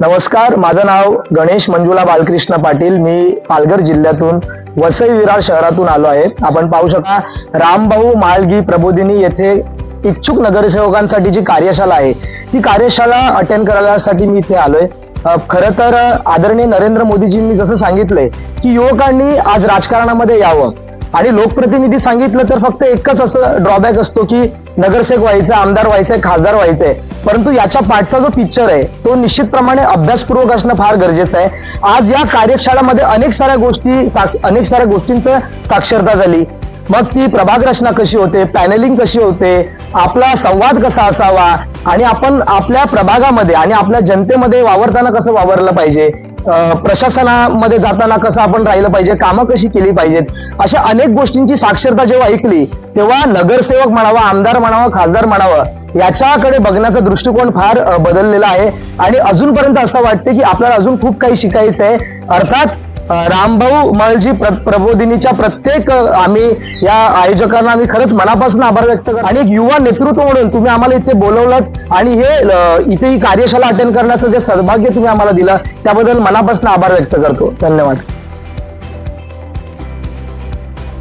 नमस्कार माझं नाव गणेश मंजुला बालकृष्ण पाटील. मी पालघर जिल्ह्यातून वसई विरार शहरातून आलो आहे. आपण पाहू शकता रामभाऊ माळगी प्रबोधिनी येथे इच्छुक नगरसेवकांसाठी जी कार्यशाला आहे ती कार्यशाळा अटेंड करायसाठी मी इथे आलोय. खरं तर आदरणीय नरेंद्र मोदीजींनी जसं सांगितलंय की युवकांनी आज राजकारणामध्ये यावं. आणि लोकप्रतिनिधी सांगितलं तर फक्त एकच असं ड्रॉबॅक असतो की नगरसेवक व्हायचं आमदार व्हायचंय खासदार व्हायचंय. परंतु याच्या पाठचा जो पिक्चर आहे तो निश्चितप्रमाणे अभ्यासपूर्वक असणं फार गरजेचं आहे. आज या कार्यशाळेमध्ये अनेक साऱ्या गोष्टी अनेक साऱ्या गोष्टींचं साक्षरता झाली. मग ती प्रभाग रचना कशी होते पॅनेलिंग कशी होते आपला संवाद कसा असावा आणि आपण आपल्या प्रभागामध्ये आणि आपल्या जनतेमध्ये वावरताना कसं वावरलं पाहिजे प्रशासनामध्ये जाताना कसं आपण राहिलं पाहिजे कामं कशी केली पाहिजेत अशा अनेक गोष्टींची साक्षरता जेव्हा ऐकली तेव्हा नगरसेवक म्हणावा आमदार म्हणावा खासदार म्हणावं याच्याकडे बघण्याचा दृष्टिकोन फार बदललेला आहे. आणि अजूनपर्यंत असं वाटते की आपल्याला अजून खूप काही शिकायचं आहे अर्थात रामभाऊ मळजी प्रबोधिनीच्या प्रत्येक आम्ही या आयोजकांना आम्ही खरंच मनापासून आभार व्यक्त करतो. आणि एक युवा नेतृत्व म्हणून तुम्ही आम्हाला इथे बोलवलं आणि हे इथे ही कार्यशाला अटेंड करण्याचं जे सौभाग्य तुम्ही आम्हाला दिलं त्याबद्दल मनापासून आभार व्यक्त करतो. धन्यवाद.